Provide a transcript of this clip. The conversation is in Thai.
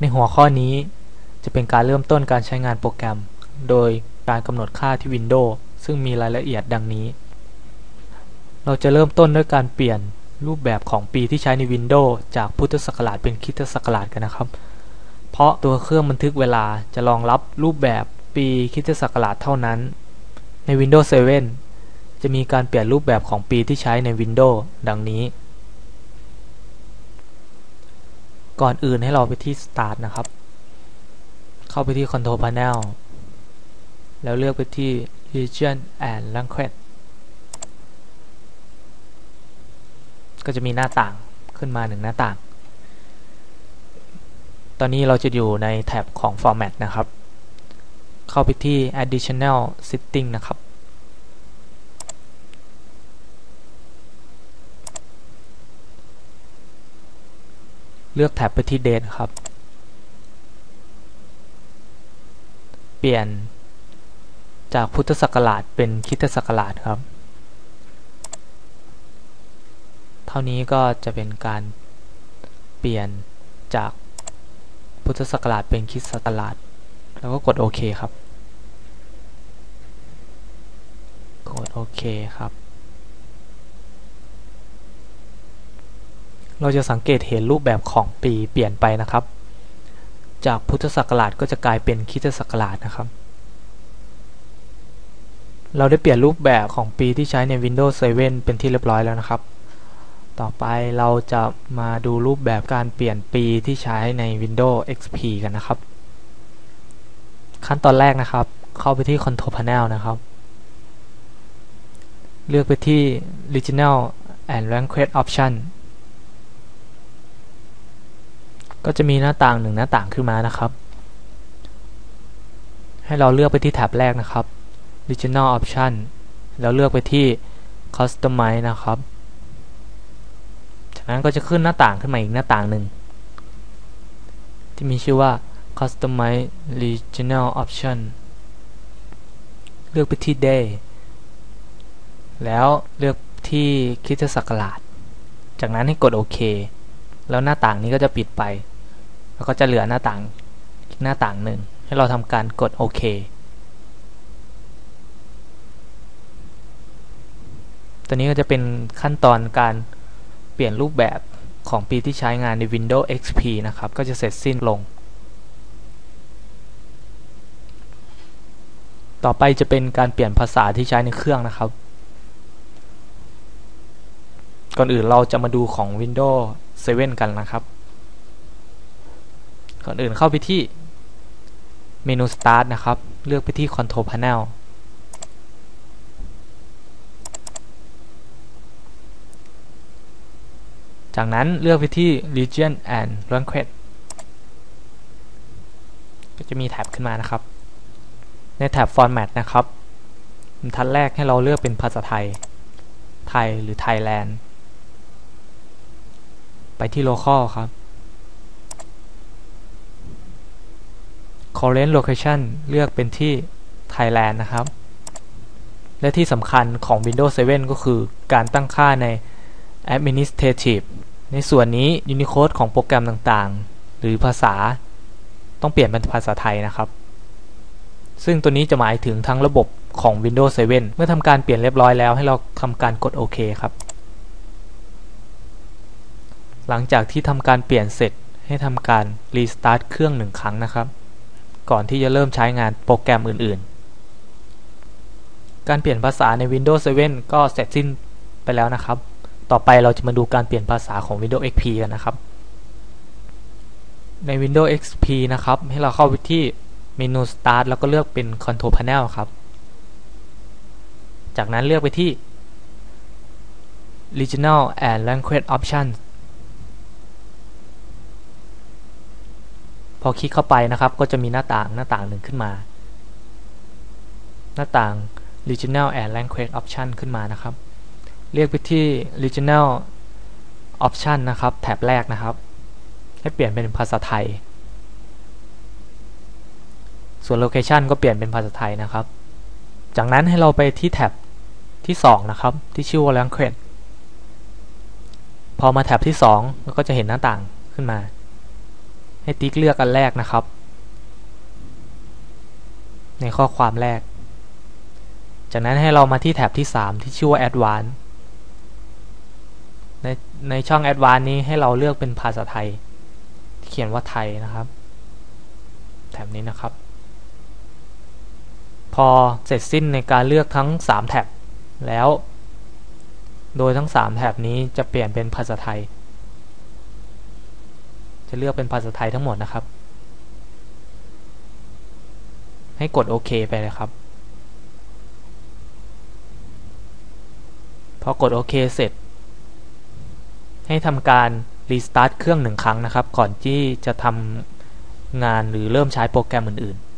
ในหัวข้อนี้จะเป็นการเริ่มต้นการใช้งานโปรแกรม โดยการกำหนดค่าที่ Windows ซึ่งมีรายละเอียดดังนี้ เราจะเริ่มต้นด้วยการเปลี่ยนรูปแบบของปีที่ใช้ใน Windows จากพุทธศักราชเป็นคริสตศักราชกันนะครับ เพราะตัวเครื่องบันทึกเวลาจะรองรับรูปแบบปีคริสตศักราชเท่านั้น ใน Windows 7 จะมีการเปลี่ยนรูปแบบของปีที่ใช้ใน Windows ดังนี้ ก่อนอื่นให้เราไปที่ Start นะครับ เข้าไปที่ Control Panel แล้วเลือกไปที่ Region and Language ก็จะมีหน้าต่างขึ้นมาหนึ่งหน้าต่าง ตอนนี้เราจะอยู่ในแท็บของ Format นะครับ เข้าไปที่ Additional Setting นะครับ เลือกแท็บไปที่ Date ครับ เปลี่ยนจากพุทธศักราชเป็นคริสตศักราชครับ เท่านี้ก็จะเป็นการเปลี่ยนจากพุทธศักราชเป็นคริสตศักราช แล้วก็กดโอเคครับ กดโอเคครับ เราจะสังเกตเห็นรูปแบบของปีเปลี่ยนไปนะครับ จากพุทธศักราชก็จะกลายเป็นคริสตศักราชนะครับ เราได้เปลี่ยนรูปแบบของปีที่ใช้ใน Windows 7 เป็นที่เรียบร้อยแล้วนะครับ ต่อไปเราจะมาดูรูปแบบการเปลี่ยนปีที่ใช้ใน Windows XP กันนะครับ ขั้นตอนแรกนะครับ เข้าไปที่ Control Panel นะครับ เลือกไปที่ Regional and Language Option ก็จะมีหน้าต่างหนึ่งหน้าต่างขึ้นมานะครับ ให้เราเลือกไปที่แท็บแรกนะครับ Regional Option แล้วเลือกไปที่ Customize นะครับ จากนั้นก็จะขึ้นหน้าต่างขึ้นมาอีกหน้าต่างหนึ่ง ที่มีชื่อว่า Customize Regional Option เลือกไปที่ Day แล้วเลือกที่คริสตศักราช จากนั้นให้กดโอเค แล้วหน้าต่างนี้ก็จะปิดไป แล้วก็จะเหลือหน้าต่างอีกหน้าต่างหนึ่งให้เราทำการกดโอเคตัวนี้ก็จะเป็นขั้นตอนการเปลี่ยนรูปแบบของปีที่ใช้งานใน Windows XP นะครับ ก็จะเสร็จสิ้นลง ต่อไปจะเป็นการเปลี่ยนภาษาที่ใช้ในเครื่องนะครับ ก่อนอื่นเราจะมาดูของ Windows 7 กันนะครับ ก่อนอื่นเข้าไปที่เมนู Start นะครับ เลือกไปที่ Control Panel จากนั้นเลือกไปที่ Region and Language ก็จะมีแท็บขึ้นมานะครับ ในแท็บ Format นะครับบรรทัดแรกให้เราเลือกเป็นภาษาไทย ไทยหรือ Thailand ไปที่ Local ครับ Current Location เลือกเป็นที่ Thailand นะครับ และที่สำคัญของ Windows 7 ก็คือการตั้งค่าใน Administrative ในส่วนนี้ Unicode ของโปรแกรมต่างๆ หรือภาษาต้องเปลี่ยนเป็นภาษาไทยนะครับ ซึ่งตัวนี้จะหมายถึงทั้งระบบของ Windows 7 เมื่อทำการเปลี่ยนเรียบร้อยแล้วให้เราทำการกดโอเคครับ หลังจากที่ทำการเปลี่ยนเสร็จให้ทำการรีสตาร์ทเครื่องหนึ่งครั้งนะครับ ก่อนที่จะเริ่มใช้งานโปรแกรมอื่นๆ การเปลี่ยนภาษาใน Windows 7 ก็เสร็จสิ้นไปแล้วนะครับ ต่อไปเราจะมาดูการเปลี่ยนภาษาของ Windows XP กันนะครับ ใน Windows XP นะครับ ให้เราเข้าไปที่เมนู Start แล้วก็เลือกเป็น Control Panel ครับ จากนั้นเลือกไปที่ Regional and Language Options พอคลิกเข้าไปนะครับก็จะมีหน้าต่างหน้าต่างหนึ่งขึ้นมา หน้าต่าง Regional and Language Option ขึ้นมานะครับ เรียกไปที่ Regional Option นะครับแท็บแรกนะครับ ให้เปลี่ยนเป็นภาษาไทย ส่วน Location ก็เปลี่ยนเป็นภาษาไทยนะครับ จากนั้นให้เราไปที่แท็บที่ 2 นะครับ ที่ชื่อว่า Language พอมาแท็บที่2เราก็จะเห็นหน้าต่างขึ้นมา ให้ติ๊กเลือกอันแรกนะครับ ในข้อความแรก จากนั้นให้เรามาที่แท็บที่ 3 ที่ชื่อว่า Advanced ในในช่อง Advanced นี้ให้เราเลือกเป็นภาษาไทย เขียนว่าไทยนะครับ แถบนี้นะครับ พอเสร็จสิ้นในการเลือกทั้ง 3 แท็บแล้ว โดยทั้ง 3แท็บนี้จะเปลี่ยนเป็นภาษาไทย จะเลือกเป็นภาษาไทยทั้งหมดนะครับ ให้กดโอเคไปเลยครับ พอกดโอเคเสร็จ ให้ทำการรีสตาร์ทเครื่องหนึ่งครั้งนะครับ ก่อนที่จะทำงานหรือเริ่มใช้โปรแกรมอื่นๆ